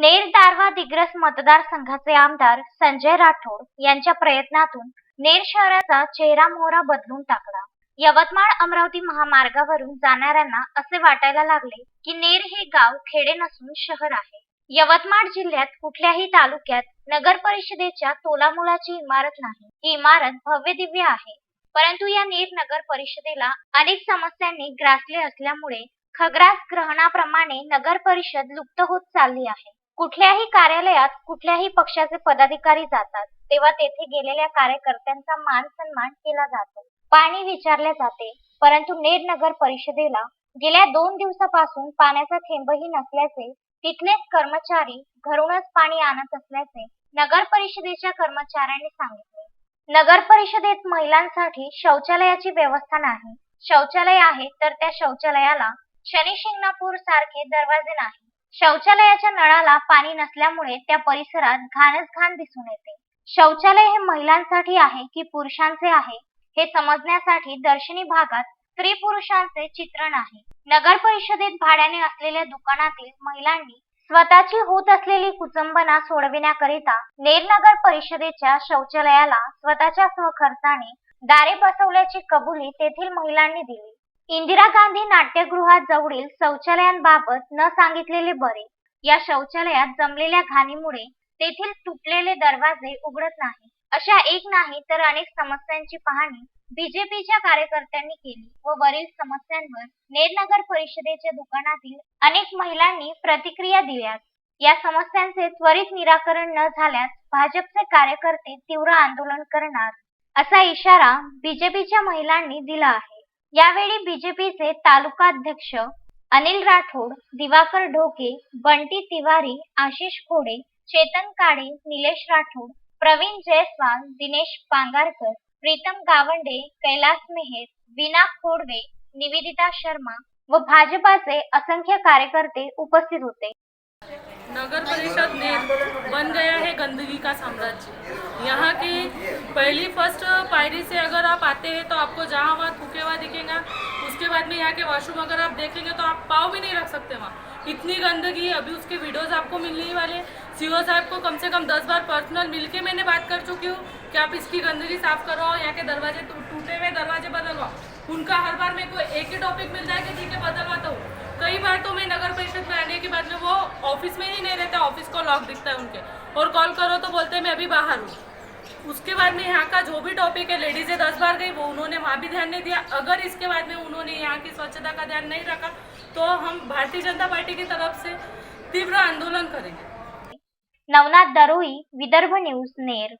नेर दारवा दिग्रस मतदारसंघाचे आमदार संजय राठोड यांच्या प्रयत्नातून नेर शहराचा चेहरा मोहरा बदलून टाकला. यवतमाळ अमरावती महामार्गावरून जाणाऱ्यांना असे वाटायला लागले की नेर हे गाव खेडे नसून शहर आहे. यवतमाळ जिल्ह्यात कुठल्याही तालुक्यात नगर परिषदेच्या तोलामोलाची इमारत नाही. ही इमारत भव्य दिव्य आहे. परंतु या नेर नगर परिषदेला अनेक समस्यांनी ग्रासले असल्यामुळे खग्रास ग्रहणाप्रमाणे नगर परिषद लुप्त होत चालली आहे. कुठल्याही कार्यालयात कुठल्याही पक्षाचे पदाधिकारी जातात तेव्हा तेथे गेलेल्या कार्यकर्त्यांचा मान सन्मान केला जातो. पाणी विचारले जाते परंतु नेर नगर परिषदेला गेल्या दोन दिवसापासून पाण्याचा थेंबही नसल्याचे तिथलेच कर्मचारी घरूनच पाणी आणत असल्याचे नगर परिषदेच्या कर्मचाऱ्यांनी सांगितले. नगर परिषदेत महिलांसाठी शौचालयाची व्यवस्था नाही. शौचालय आहे तर त्या शौचालयाला शनी शिंगणापूर सारखे दरवाजे नाही. शौचालयाच्या नळाला पाणी नसल्यामुळे त्या परिसरात घाणच घाण दिसून येते. शौचालय हे महिलांसाठी आहे की पुरुषांचे आहे हे समजण्यासाठी दर्शनी भागात स्त्री पुरुषांचे चित्रण आहे. नगर परिषदेत भाड्याने असलेल्या दुकानातील महिलांनी स्वतःची होत असलेली कुचंबना सोडविण्याकरिता नेरनगर परिषदेच्या शौचालयाला स्वतःच्या स्वखर्चाने दारे बसवल्याची कबुली तेथील महिलांनी दिली. इंदिरा गांधी नाट्यगृहात जवळील शौचालयांबाबत न सांगितलेले बरे. या शौचालयात जमलेल्या घाणीमुळे तेथील तुटलेले दरवाजे उघडत नाही. अशा एक नाही तर अनेक समस्यांची पाहणी बीजेपीच्या कार्यकर्त्यांनी केली व वरील समस्यांवर नेरनगर परिषदेच्या दुकानातील अनेक महिलांनी प्रतिक्रिया दिल्यात या समस्यांचे त्वरित निराकरण न झाल्यास भाजपचे कार्यकर्ते तीव्र आंदोलन करणार असा इशारा बीजेपीच्या महिलांनी दिला आहे. यावेळी बीजेपीचे तालुका अध्यक्ष अनिल राठोड दिवाकर ढोके बंटी तिवारी आशिष खोडे चेतन काळे निलेश राठोड प्रवीण जयस्वाल दिनेश पांगारकर प्रीतम गावंडे कैलास मेहेर विना खोडवे निवेदिता शर्मा व भाजपाचे असंख्य कार्यकर्ते उपस्थित होते. नगर परिषद ने बन गया है गंदगी का साम्राज्य। यहाँ की पहली फ़र्स्ट पायरी से अगर आप आते हैं तो आपको जहाँ वहाँ थूके हुआ दिखेगा, उसके बाद में यहाँ के वॉशरूम अगर आप देखेंगे तो आप पाव भी नहीं रख सकते वहाँ। इतनी गंदगी है अभी उसके वीडियोज़ आपको मिलने ही वाले सीओ साहब को कम से कम दस बार पर्सनल मिलके मैंने बात कर चुकी हूँ कि आप इसकी गंदगी साफ़ करवाओ, यहाँ के दरवाजे टूटे हुए दरवाजे बदलवाओ। उनका हर बार मेरे को एक ही टॉपिक मिलता है कि ठीक है, बदलवाता हूँ। कई बार तो मैं नगर परिषद में आने के बाद में वो ऑफ़िस में ही नहीं रहते ऑफ़िस को लॉक दिखता है उनके। और कॉल करो तो बोलते हैं, मैं अभी बाहर हूँ। उसके बाद में यहाँ का जो भी टॉपिक है लेडीजें दस बार गई वो उन्होंने वहाँ भी ध्यान नहीं दिया। अगर इसके बाद में उन्होंने यहाँ की स्वच्छता का ध्यान नहीं रखा तो हम भारतीय जनता पार्टी की तरफ से तीव्र आंदोलन करेंगे। नवनाथ दरोई विदर्भ न्यूज नेर।